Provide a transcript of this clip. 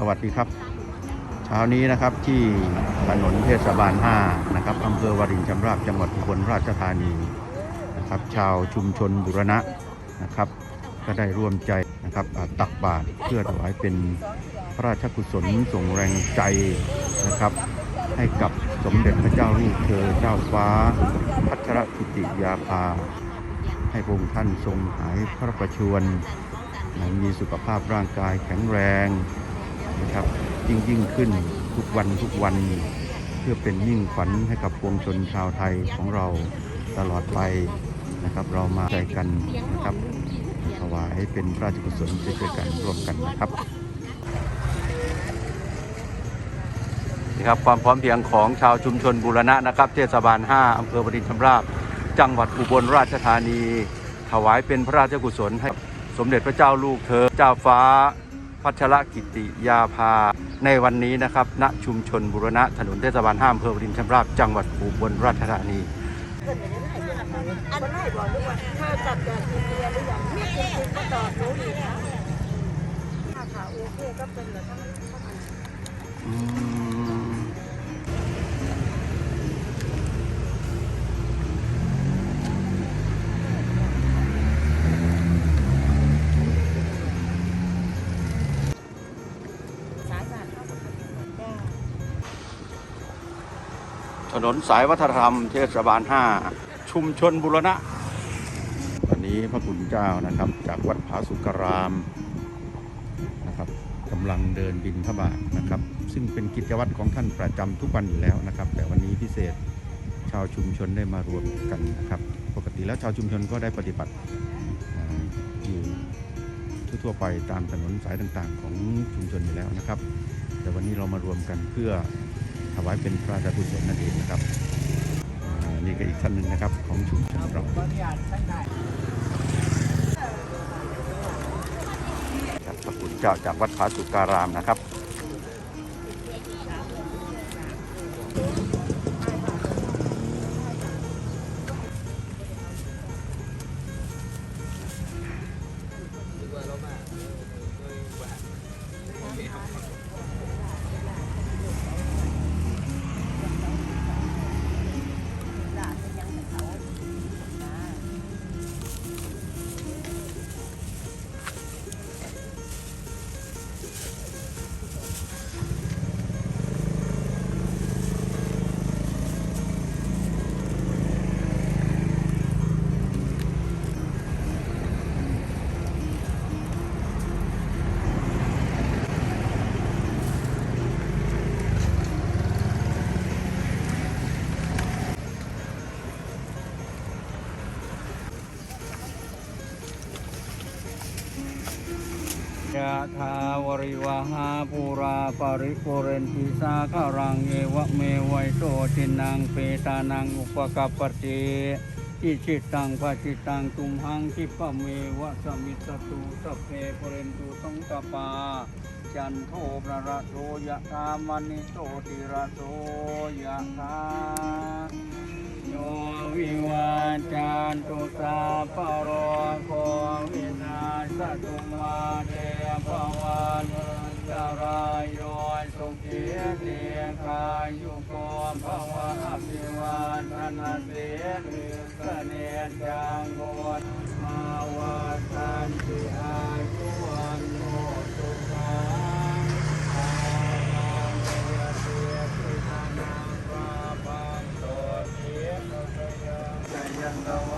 สวัสดีครับ เช้านี้นะครับที่ถนนเทศบาล 5 นะครับอำเภอวารินชำราบจังหวัดอุบลราชธานีนะครับชาวชุมชนบุรณะนะครับ ก็ได้ร่วมใจนะครับตักบาตรเพื่อถวายเป็นพระราชกุศลส่งแรงใจนะครับ ให้กับสมเด็จพระเจ้าลูกเธอเจ้าฟ้า พัชรกิติยาภา ให้พระองค์ท่านทรงหายพระประชวรมีสุขภาพร่างกายแข็งแรง นะครับ ยิ่งยิ่งขึ้นทุกวันทุกวัน เพื่อเป็นยิ่งขวัญให้กับปวงชนชาวไทยของเราตลอดไปนะครับ เรามาใจกันนะครับถวายเป็นพระราชกุศลช่วยกันร่วมกันนะครับนี่ครับความพร้อมเพียงของชาวชุมชนบูรณะนะครับ เทศบาล 5 อำเภอวรินชำราบ จังหวัดอุบลราชธานี ถวายเป็นพระราชกุศลให้สมเด็จพระเจ้าลูกเธอเจ้าฟ้า พัชรกิติยาภา ในวันนี้นะครับ ณ ชุมชนบุรณะถนนเทศบาลห้ามเภอรินชำราบจังหวัดอุบลราชธานีอันได้บอกด้วยถ้าจับจากอินเดียหรือยังมีจริงๆก็ตอบรู้ดีนะโอเคก็เป็นแบบทั้งทั้งอันอืม นนสายวัฒนธรรมเทศบาล 5 ชุมชนบุรณะ วันนี้พระคุณเจ้านะครับ จากวัดผาสุกรามนะครับกำลังเดินบินพระบาทนะครับ ซึ่งเป็นกิจวัตรของท่านประจำทุกวันอยู่แล้วนะครับ แต่วันนี้พิเศษชาวชุมชนได้มารวมกันนะครับ ปกติแล้วชาวชุมชนก็ได้ปฏิบัติอยู่ทั่วไปตามถนนสายต่างๆ ของชุมชนอยู่แล้วนะครับ แต่วันนี้เรามารวมกันเพื่อ ถวายเป็นพระราชกุศลนั่นเองนะครับนี่ก็อีกท่านหนึ่งนะครับของชุมชนเราครับพระคุณเจ้าจากวัดผาสุการามนะครับะทาวริวหาปูราปริปุเรนติสาคารังเอวะเมวัยโตทินังเปตานังอุปกัปปติอิชิตังปะจิตังตุมหังคิปะเมวะสมิสตุสเพปเรนตุสังกปา จันโทปะระโทยะธามณิโตติระโทยะธาโยวิวาจันตุสาปโรโควินาสตุมา ภวันจารายโยสุขีเตียกายุโกภวะอภิวันธนาเสนิสเนียจังโกนมาวัตันติอายุวันโนสุขังอาลังเยเตียติทานังวาปันโตเทียยันตวาสะกวาสา